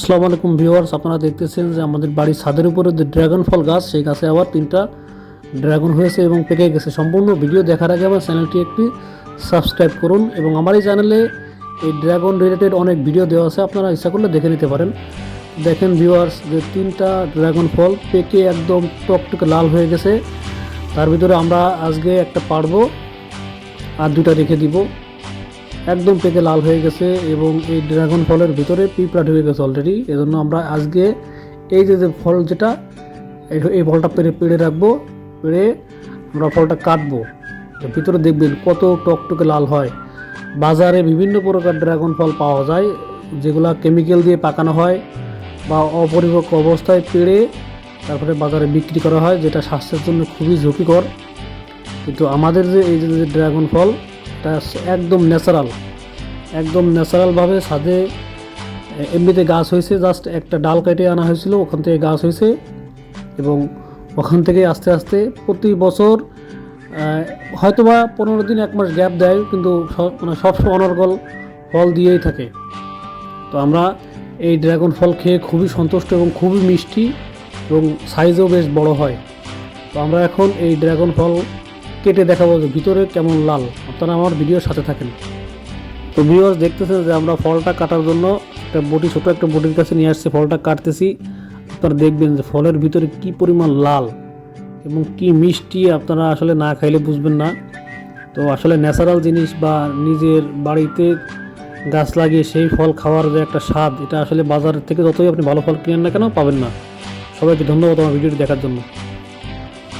আসসালামু আলাইকুম ভিউয়ার্স, আপনারা দেখতেছেন যে আমাদের বাড়ির ছাদের উপরে যে ড্রাগন ফল গাছ, সেই গাছে আবার তিনটা ড্রাগন হয়েছে এবং পেকে গেছে। সম্পূর্ণ ভিডিও দেখার আগে আমার চ্যানেলটি একটি সাবস্ক্রাইব করুন এবং আমার এই চ্যানেলে এই ড্রাগন রিলেটেড অনেক ভিডিও দেওয়া আছে, আপনারা ইচ্ছা করলে দেখে নিতে পারেন। দেখেন ভিউয়ার্স, যে তিনটা ড্রাগন ফল পেকে একদম টকটকে লাল হয়ে গেছে। তার ভিতরে আমরা আজকে একটা পারব আর দুটা রেখে দিব। একদম পেকে লাল হয়ে গেছে এবং এই ড্রাগন ফলের ভিতরে পিঁপড়া ঢুকে গেছে অলরেডি এজন্য আমরা আজকে এই যে ফল যেটা, এই- ফলটা পেরে পেড়ে রাখব, পেড়ে আমরা ফলটা কাটবো। ভিতরে দেখবেন কত টকটকে লাল হয়। বাজারে বিভিন্ন প্রকার ড্রাগন ফল পাওয়া যায়, যেগুলা কেমিক্যাল দিয়ে পাকানো হয় বা অপরিপক্ক অবস্থায় পেড়ে তারপরে বাজারে বিক্রি করা হয়, যেটা স্বাস্থ্যের জন্য খুবই ঝুঁকিকর। কিন্তু আমাদের যে, এই যে ড্রাগন ফল এটা একদম ন্যাচারাল একদম ন্যাচারালভাবে ছাদে এমনিতে গাছ হয়েছে জাস্ট একটা ডাল কেটে আনা হয়েছিল, ওখান থেকে গাছ হয়েছে এবং ওখান থেকে আস্তে আস্তে প্রতি বছর হয়তোবা পনেরো দিন এক মাস গ্যাপ দেয়, কিন্তু মানে সবসময় অনর্গল ফল দিয়েই থাকে। তো আমরা এই ড্রাগন ফল খেয়ে খুবই সন্তুষ্ট এবং খুবই মিষ্টি এবং সাইজও বেশ বড় হয়। তো আমরা এখন এই ড্রাগন ফল কেটে দেখাবো যে ভিতরে কেমন লাল। আপনারা আমার ভিডিওর সাথে থাকেন। তো ভিউয়ার্স দেখতেছেন যে আমরা ফলটা কাটার জন্য একটা বটি, ছোটো একটা বটির কাছে নিয়ে আসছে, ফলটা কাটতেছি। আপনারা দেখবেন যে ফলের ভিতরে কি পরিমাণ লাল এবং কি মিষ্টি আপনারা আসলে না খাইলে বুঝবেন না। তো আসলে ন্যাচারাল জিনিস বা নিজের বাড়িতে গাছ লাগিয়ে সেই ফল খাওয়ার যে একটা স্বাদ, এটা আসলে বাজার থেকে যতই আপনি ভালো ফল কিনেন না কেন পাবেন না। সবাইকে ধন্যবাদ আমার ভিডিওটি দেখার জন্য।